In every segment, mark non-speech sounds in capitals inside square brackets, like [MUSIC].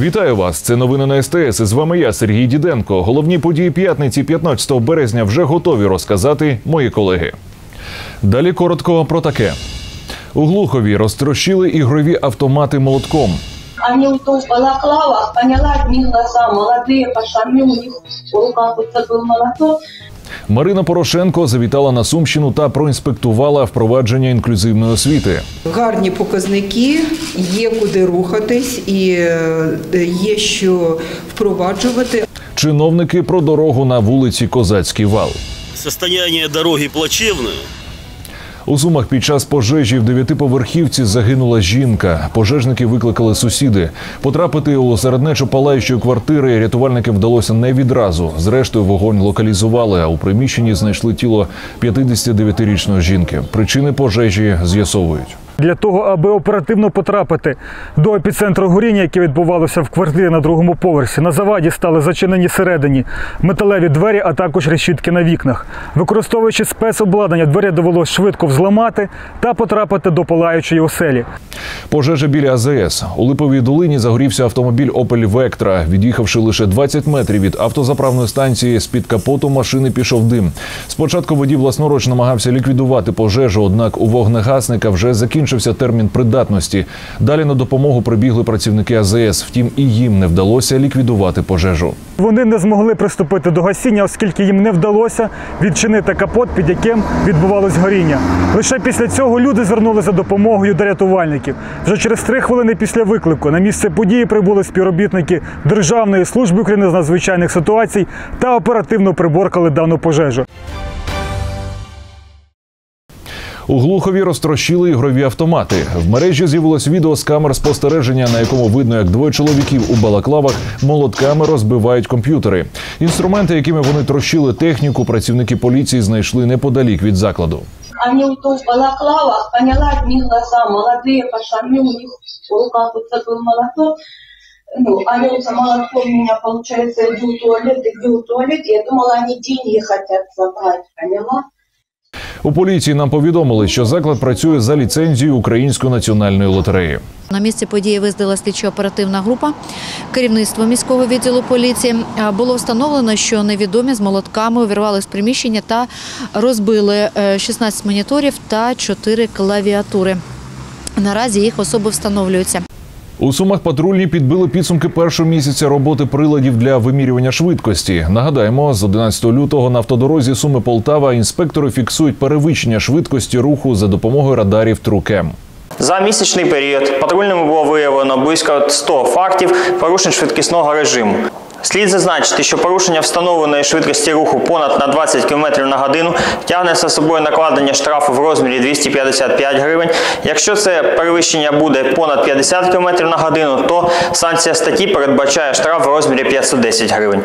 Вітаю вас! Це новини на СТС. З вами я, Сергій Діденко. Головні події п'ятниці 15 березня вже готові розказати мої колеги. Далі коротко про таке. У Глухові розтрощили ігрові автомати молотком. Они вот в балаклавах, поняла, одни глаза, молодые пацаны, у них в руках вот такой молоток. Марина Порошенко завітала на Сумщину та проінспектувала впровадження інклюзивної освіти. Гарні показники, є куди рухатись і е, є що впроваджувати. Чиновники про дорогу на вулиці Козацький вал. Состояние дороги плачевное. У Сумах під час пожежі в дев'ятиповерхівці загинула жінка. Пожежники викликали сусіди. Потрапити у середнечу палаючої квартири рятувальникам вдалося не відразу. Зрештою, вогонь локалізували, а у приміщенні знайшли тіло 59-річної жінки. Причини пожежі з'ясовують. Для того, аби оперативно потрапити до епіцентру горіння, яке відбувалося в квартирі на другому поверсі, на заваді стали зачинені всередині металеві двері, а також решітки на вікнах. Використовуючи спецобладнання, двері довелося швидко взламати та потрапити до палаючої оселі. Пожежа біля АЗС. У Липовій долині загорівся автомобіль Opel Vectra. Від'їхавши лише 20 метрів від автозаправної станції, з-під капоту машини пішов дим. Спочатку водій власноруч намагався ліквідувати пожежу, однак у вогнегасника вже закінчився термін придатності. Далі на допомогу прибігли працівники АЗС. Втім, і їм не вдалося ліквідувати пожежу. Вони не змогли приступити до гасіння, оскільки їм не вдалося відчинити капот, під яким відбувалось горіння. Лише після цього люди звернулися за допомогою до рятувальників. Вже через три хвилини після виклику на місце події прибули співробітники Державної служби України з надзвичайних ситуацій та оперативно приборкали дану пожежу. У Глухові розтрощили ігрові автомати. В мережі з'явилось відео з камер спостереження, на якому видно, як двоє чоловіків у балаклавах молотками розбивають комп'ютери. Інструменти, якими вони трощили техніку, працівники поліції знайшли неподалік від закладу. Они вот в балаклавах, поняла, одни глаза, молодые пацаны, у них в руках вот такой молоток. Ну, они вот за молотком меня, получается, иду в туалет, иду в туалет. Я думала, они деньги хотят забрать, поняла? У поліції нам повідомили, що заклад працює за ліцензією Української національної лотереї. На місці події виїздила слідчо-оперативна група керівництво міського відділу поліції. Було встановлено, що невідомі з молотками увірвали з приміщення та розбили е, 16 моніторів та 4 клавіатури. Наразі їх особи встановлюються. У сумах патрульні підбили підсумки першого місяця роботи приладів для вимірювання швидкості. Нагадаємо, з 11 лютого на автодорозі Суми Полтава інспектори фіксують перевищення швидкості руху за допомогою радарів Трукем. За місячний період патрульними було виявлено близько 100 фактів порушень швидкісного режиму. Слід зазначити, що порушення встановленої швидкості руху понад на 20 км на годину тягне за собою накладення штрафу в розмірі 255 гривень. Якщо це перевищення буде понад 50 км на годину, то санкція статті передбачає штраф в розмірі 510 гривень.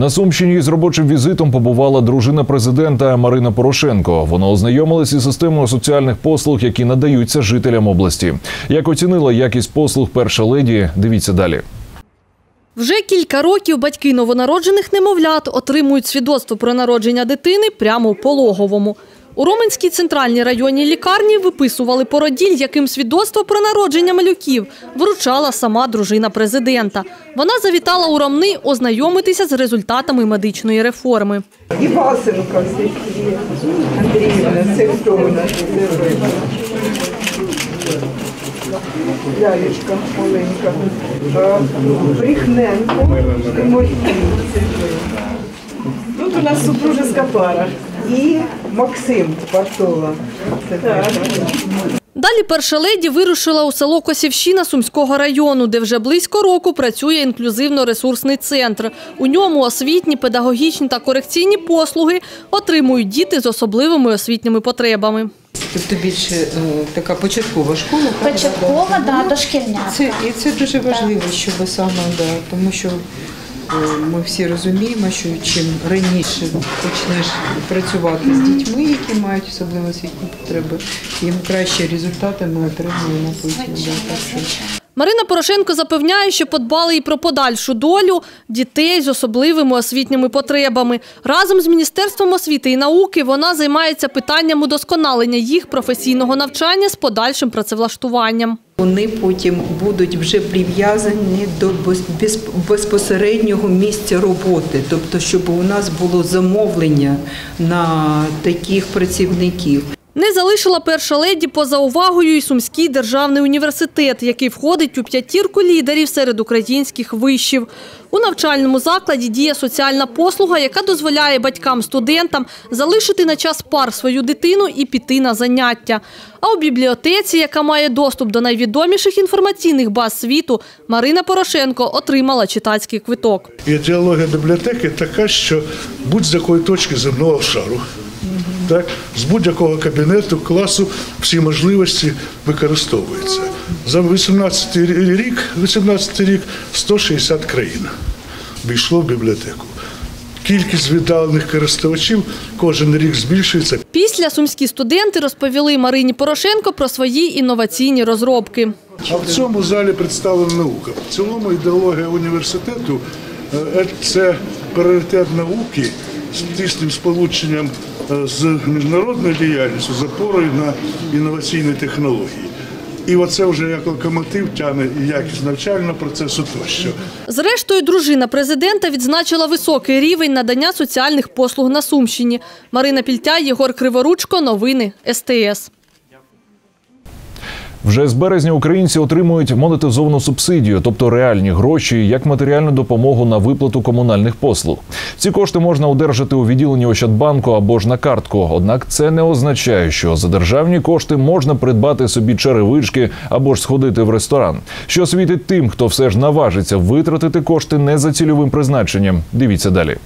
На Сумщині з робочим візитом побувала дружина президента Марина Порошенко. Вона ознайомилася із системою соціальних послуг, які надаються жителям області. Як оцінила якість послуг перша леді, дивіться далі. Вже кілька років батьки новонароджених немовлят отримують свідоцтво про народження дитини прямо у пологовому. У Роменській центральній районній лікарні виписували породіль, яким свідоцтво про народження малюків вручала сама дружина президента. Вона завітала у Ромни ознайомитися з результатами медичної реформи. І Васенка Андріївна, це хто у нас? Лялечка маленька. Тимофій. Тут у нас супружеська пара. І Максим Партола. Далі перша леді вирушила у село Косівщина Сумського району, де вже близько року працює інклюзивно-ресурсний центр. У ньому освітні, педагогічні та корекційні послуги отримують діти з особливими освітніми потребами. Тобто більше е, така початкова школа. Початкова, да, дошкільня. Це, і це дуже важливо, щоб саме, да, тому що ми всі розуміємо, що чим раніше почнеш працювати з дітьми, які мають особливо освітні потреби, тим кращі результати ми отримуємо потім. Марина Порошенко запевняє, що подбали і про подальшу долю дітей з особливими освітніми потребами. Разом з Міністерством освіти і науки вона займається питанням удосконалення їх професійного навчання з подальшим працевлаштуванням. Вони потім будуть вже прив'язані до без- без- безпосереднього місця роботи, тобто, щоб у нас було замовлення на таких працівників. Не залишила перша леді поза увагою і Сумський державний університет, який входить у п'ятірку лідерів серед українських вишів. У навчальному закладі діє соціальна послуга, яка дозволяє батькам-студентам залишити на час пар свою дитину і піти на заняття. А у бібліотеці, яка має доступ до найвідоміших інформаційних баз світу, Марина Порошенко отримала читацький квиток. Ідеологія бібліотеки така, що будь з якої точки земного шару. Так, з будь-якого кабінету, класу всі можливості використовуються. За 18 рік, 18 рік 160 країн війшло в бібліотеку. Кількість віддалених користувачів кожен рік збільшується. Після сумські студенти розповіли Марині Порошенко про свої інноваційні розробки. А в цьому залі представлена наука. В цілому ідеологія університету е, це пріоритет науки з тісним сполученням з міжнародною діяльністю, з опорою на інноваційні технології. І оце вже як локомотив тягне і якість навчального процесу тощо. Зрештою, дружина президента відзначила високий рівень надання соціальних послуг на Сумщині. Марина Пільтя, Єгор Криворучко, новини СТС. Вже з березня українці отримують монетизовану субсидію, тобто реальні гроші, як матеріальну допомогу на виплату комунальних послуг. Ці кошти можна одержати у відділенні Ощадбанку або ж на картку. Однак це не означає, що за державні кошти можна придбати собі черевички або ж сходити в ресторан. Що світить тим, хто все ж наважиться витратити кошти не за цільовим призначенням. Дивіться далі.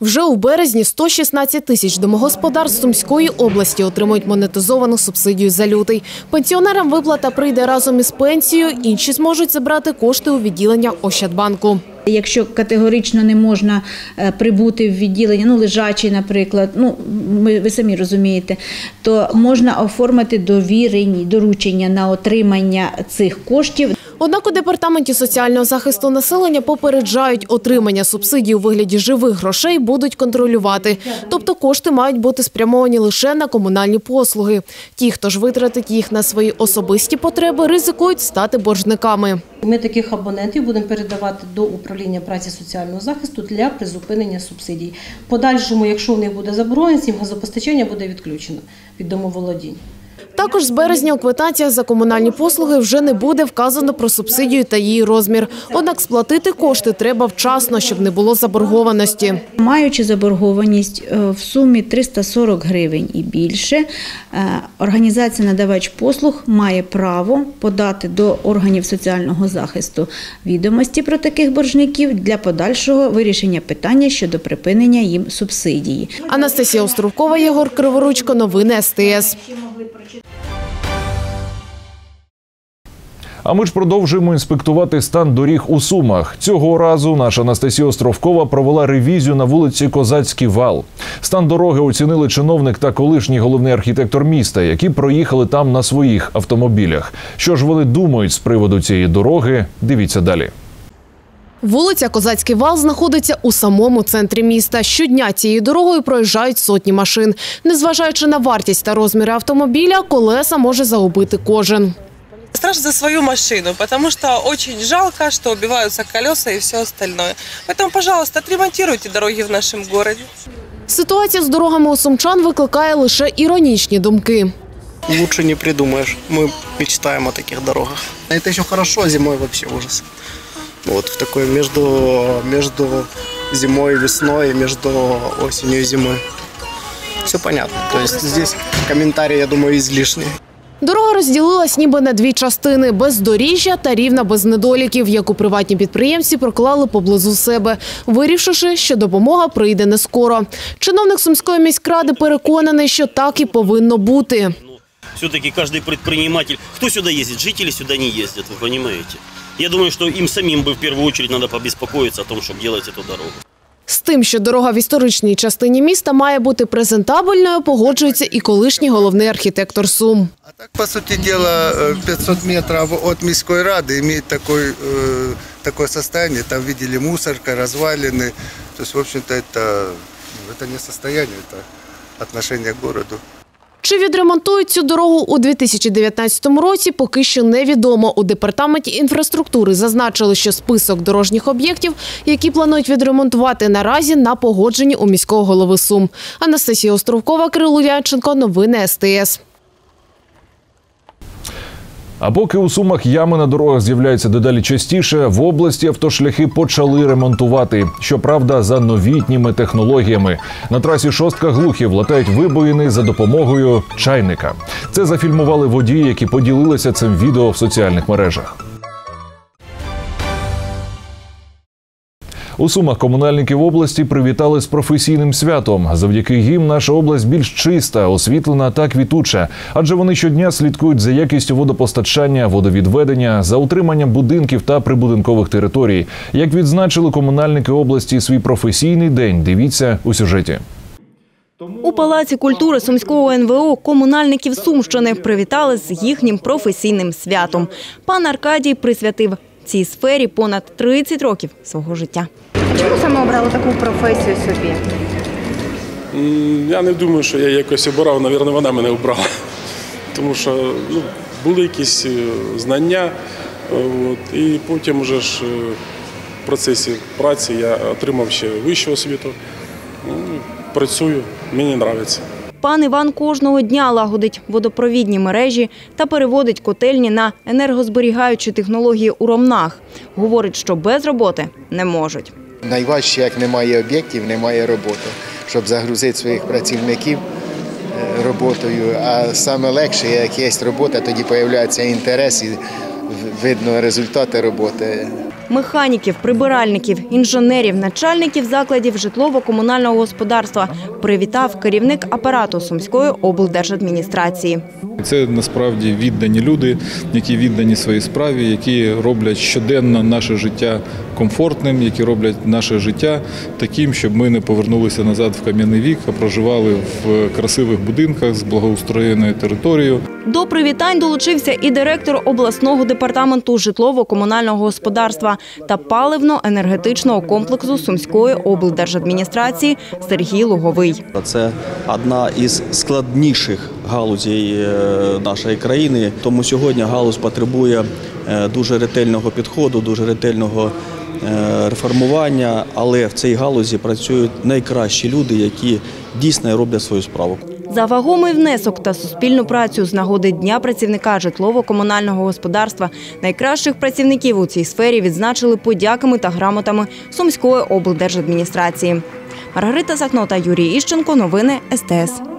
Вже у березні 116 тисяч домогосподарств Сумської області отримують монетизовану субсидію за лютий. Пенсіонерам виплата прийде разом із пенсією, інші зможуть забрати кошти у відділення Ощадбанку. Якщо категорично не можна е, прибути в відділення, ну лежачий, наприклад, ну ми ви самі розумієте, то можна оформити довірені доручення на отримання цих коштів. Однак у департаменті соціального захисту населення попереджають, отримання субсидій у вигляді живих грошей будуть контролювати. Тобто кошти мають бути спрямовані лише на комунальні послуги. Ті, хто ж витратить їх на свої особисті потреби, ризикують стати боржниками. Ми таких абонентів будемо передавати до управління праці соціального захисту для призупинення субсидій. Подальшому, якщо в них буде заборгованість, їм газопостачання буде відключено від домоволодінь. Також з березня у квитанціях за комунальні послуги вже не буде вказано про субсидію та її розмір. Однак сплатити кошти треба вчасно, щоб не було заборгованості. Маючи заборгованість е, в сумі 340 гривень і більше, е, організація надавач послуг має право подати до органів соціального захисту відомості про таких боржників для подальшого вирішення питання щодо припинення їм субсидії. Анастасія Островкова, Єгор Криворучко, новини СТС. А ми ж продовжуємо інспектувати стан доріг у Сумах. Цього разу наша Анастасія Островкова провела ревізію на вулиці Козацький вал. Стан дороги оцінили чиновник та колишній головний архітектор міста, які проїхали там на своїх автомобілях. Що ж вони думають з приводу цієї дороги? Дивіться далі. Вулиця Козацький вал знаходиться у самому центрі міста. Щодня цією дорогою проїжджають сотні машин. Незважаючи на вартість та розміри автомобіля, колеса може загубити кожен. Страшно за свою машину, потому что очень жалко, что убиваются колеса и все остальное. Поэтому, пожалуйста, отремонтируйте дороги в нашем городе. Ситуація з дорогами у сумчан викликає лише іронічні думки. Лучше не придумаешь. Мы мечтаем о таких дорогах. Это еще хорошо, а зимой вообще ужас. Вот в такой между, между зимой и весной, между осенью и зимой. Все понятно. То есть здесь комментарии, я думаю, излишние. Дорога розділилась ніби на дві частини – бездоріжжя та рівна без недоліків, яку приватні підприємці проклали поблизу себе, вирішивши, що допомога прийде не скоро. Чиновник Сумської міськради переконаний, що так і повинно бути. Все-таки каждый предприниматель, кто сюда ездит, жители сюда не ездят, вы понимаете. Я думаю, что им самим бы в первую очередь надо побеспокоиться о том, чтобы делать эту дорогу. З тим, що дорога в історичній частині міста має бути презентабельною, погоджується і колишній головний архітектор Сум. По сути дела, э, 500 метров от Мирской Рады имеет такой, э, такое состояние. Там видели мусорка, развалины. То есть, в общем-то, это, ну, это не состояние, это отношение к городу. Чи відремонтують цю дорогу у 2019 році, поки що невідомо. У департаменті інфраструктури зазначили, що список дорожніх об'єктів, які планують відремонтувати наразі на погодженні у міського голови Сум. Анастасія Островкова, Кирило Янченко. Новини СТС. А поки у сумах ями на дорогах з'являються дедалі частіше, в області автошляхи почали ремонтувати. Щоправда, за новітніми технологіями. На трасі шостка глухів латають вибоїни за допомогою чайника. Це зафільмували водії, які поділилися цим відео в соціальних мережах. У Сумах комунальники в області привітали з професійним святом. Завдяки їм наша область більш чиста, освітлена та квітуча, адже вони щодня слідкують за якістю водопостачання, водовідведення, за утриманням будинків та прибудинкових територій. Як відзначили комунальники області свій професійний день, дивіться у сюжеті. У Палаці культури Сумського НВО комунальників Сумщини привітали з їхнім професійним святом. Пан Аркадій присвятив цій сфері понад 30 років свого життя. Чому саме обрали таку професію собі? Я не думаю, що я якось обирав, навірно, вона мене обрала. Тому що ну, були якісь е, знання, е, от, і потім вже ж е, в процесі праці я отримав ще вищу освіту. Ну, Працюю, мені подобається. Пан Іван кожного дня лагодить водопровідні мережі та переводить котельні на енергозберігаючі технології у ромнах. Говорить, що без роботи не можуть. Найважче, як немає об'єктів, немає роботи, щоб загрузити своїх працівників е, роботою. А саме легше, як є робота, тоді з'являється інтерес і видно результати роботи. Механіків, прибиральників, інженерів, начальників закладів житлово-комунального господарства привітав керівник апарату Сумської облдержадміністрації. Це насправді віддані люди, які віддані своїй справі, які роблять щоденно наше життя комфортним, які роблять наше життя таким, щоб ми не повернулися назад в кам'яний вік, а проживали в красивих будинках з благоустроєною територією. До привітань долучився і директор обласного департаменту житлово-комунального господарства та паливно-енергетичного комплексу Сумської облдержадміністрації Сергій Луговий. Це одна із складніших галузей е, нашої країни. Тому сьогодні галузь потребує е, дуже ретельного підходу, дуже ретельного е, реформування. Але в цій галузі працюють найкращі люди, які дійсно роблять свою справу. За вагомий внесок та суспільну працю з нагоди Дня працівника житлово-комунального господарства найкращих працівників у цій сфері відзначили подяками та грамотами Сумської облдержадміністрації. Маргарита Захнота, Юрій Іщенко. Новини СТС.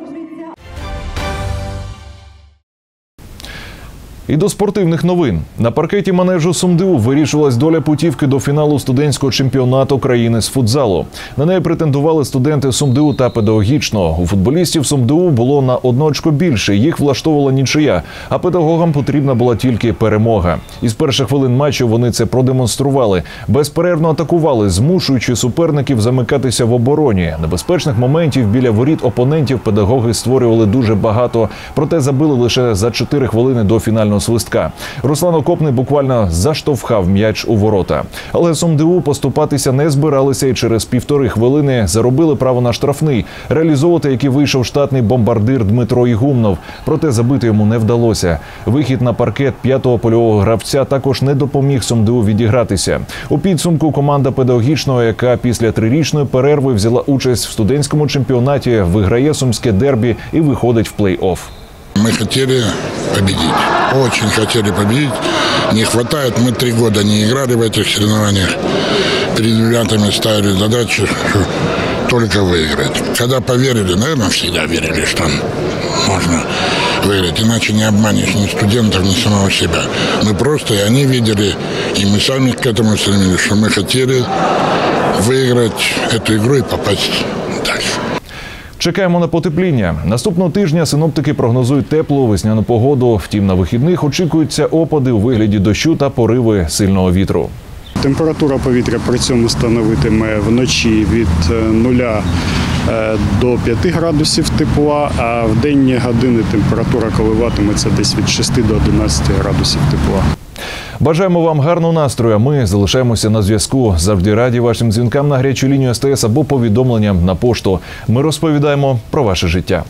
І до спортивних новин на паркеті манежу СумДУ вирішувалась доля путівки до фіналу студентського чемпіонату країни з футзалу. На неї претендували студенти СумДУ та педагогічного. У футболістів СумДУ було на одну очко більше. Їх влаштовувала нічия, а педагогам потрібна була тільки перемога. Із перших хвилин матчу вони це продемонстрували. Безперервно атакували, змушуючи суперників замикатися в обороні. Небезпечних моментів біля воріт опонентів педагоги створювали дуже багато, проте забили лише за 4 хвилини до фінального свистка. Руслан Окопний буквально заштовхав м'яч у ворота. Але СумДУ поступатися не збиралися і через півтори хвилини заробили право на штрафний, реалізовувати який вийшов штатний бомбардир Дмитро Ігумнов. Проте забити йому не вдалося. Вихід на паркет п'ятого польового гравця також не допоміг СумДУ відігратися. У підсумку команда педагогічного, яка після трирічної перерви взяла участь в студентському чемпіонаті, виграє сумське дербі і виходить в плей-офф. Мы хотели победить. Очень хотели победить. Не хватает. Мы три года не играли в этих соревнованиях. Перед ребятами ставили задачу только выиграть. Когда поверили, наверное, всегда верили, что можно выиграть. Иначе не обманешь ни студентов, ни самого себя. Мы просто, и они видели, и мы сами к этому стремились, что мы хотели выиграть эту игру и попасть дальше. Чекаємо на потепління. Наступного тижня синоптики прогнозують теплу весняну погоду. Втім, на вихідних очікуються опади у вигляді дощу та пориви сильного вітру. Температура повітря при цьому становитиме вночі від 0 до 5 градусів тепла, а в денні години температура коливатиметься десь від 6 до 11 градусів тепла. Бажаємо вам гарного настрою. Ми залишаємося на зв'язку. Завжди раді вашим дзвінкам на гарячу лінію СТС або повідомленням на пошту. Ми розповідаємо про ваше життя.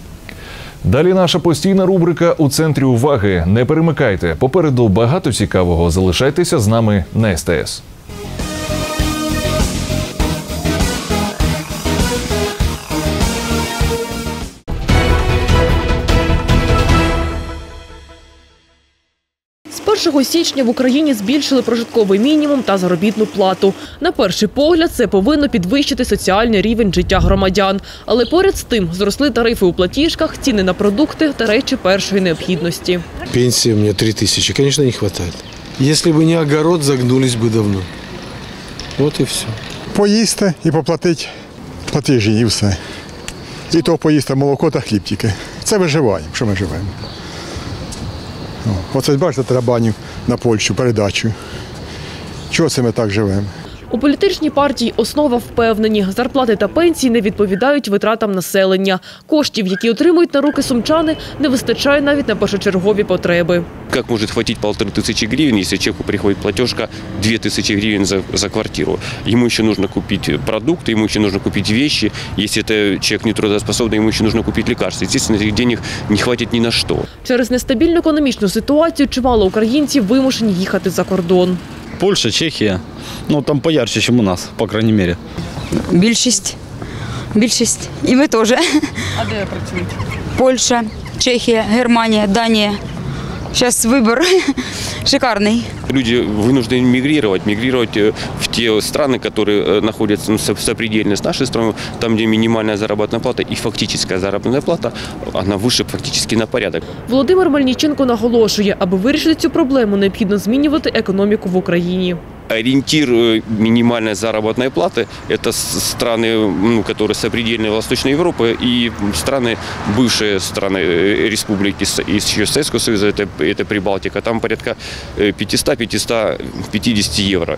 Далі наша постійна рубрика у центрі уваги. Не перемикайте. Попереду багато цікавого. Залишайтеся з нами на СТС. 1 січня в Україні збільшили прожитковий мінімум та заробітну плату. На перший погляд, це повинно підвищити соціальний рівень життя громадян. Але поряд з тим зросли тарифи у платіжках, ціни на продукти та речі першої необхідності. Пенсия у меня 3 тысячи, конечно, не хватает. Если бы не огород, загнулись бы давно. Вот и все. Поїсти і поплатити платежі і все. І то поїсти молоко та хліб тільки. Це виживаємо, що ми живемо. Оце бачите, тарабанів на Польщу, передачу. Чого це ми так живемо? У політичній партії «Основа» впевнені, зарплати та пенсії не відповідають витратам населення. Коштів, які отримують на руки сумчани, не вистачає навіть на першочергові потреби. Как может хватить полторы тысячи гривен, если человеку приходит платежка 2000 гривен за, за квартиру? Ему еще нужно купить продукты, ему еще нужно купить вещи. Если это человек нетрудоспособный, ему еще нужно купить лекарства. Естественно, этих денег не хватит ни на что. Через нестабільну економічну ситуацію чимало українців вимушені їхати за кордон. Польша, Чехия. Ну, там поярче, чем у нас, по крайней мере. Більшість. Більшість. І ми теж. А де працюють? Польща, Чехія, Германія, Данія. Зараз вибір [LAUGHS] шикарний. Люди вынуждены мигрировать, мигрировать э, в те страны, которые э, находятся ну, со- сопредельно с нашей страной, там, где минимальная заработная плата и фактическая заработная плата, она выше фактически на порядок. Володимир Мельниченко наголошує, аби вирішити цю проблему, необхідно змінювати економіку в Україні. Ориентир э, минимальной заработной платы – это страны, ну, которые сопредельные Восточной Европы и страны, бывшие страны э, республики из Советского Союза, это, это Прибалтика, там порядка э, 500-550 евро.